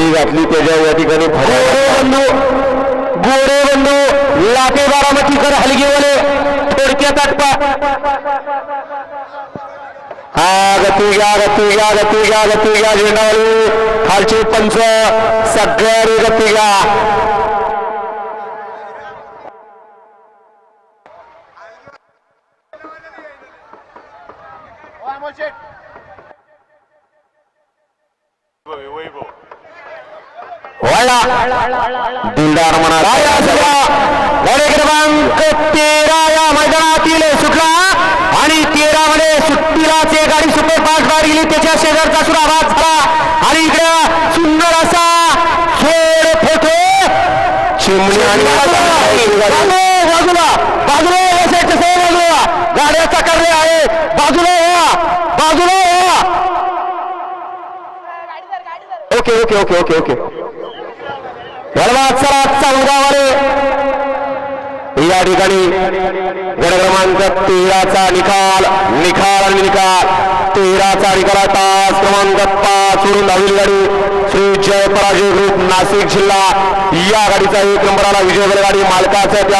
पट्टी घातली त्याच्या या ठिकाणी गोरे बंधू गोरे बंधू लाटे बारामतीकर हलगीवाले थोडक्यात आटपा. हा गती घ्या गती घ्या गती घ्या गती घ्या झेंडावाली खालची पंच सगळ्यांनी गती घ्या. वळला दिलदार म्हणा राजा सभा. गडे क्रमांक तेरा या मैदानातील सुटला. आणि तेरा मध्ये सुट्टीला ते गाडी सुपर फास्ट गाडी गेली. त्याच्या शेजारचा सुद्धा आवाज झाला. आणि इकडे सुंदर असा खेळ फोटो. चिमणी आणि बाजूला. बाजूला या बाजूला. गाड्या चकारले आहे. बाजूला बाजूला okay okay okay okay okay. धन्यवाद चला या ठिकाणी गड क्रमांक तेराचा निकाल निकाल आणि निकाल. तेराचा निकाल तास क्रमांक पाच वरून धावली गाडी. श्री जय पराजय ग्रुप नाशिक जिल्हा. या गाडीचा एक नंबरला विजय गाडी मालकाचा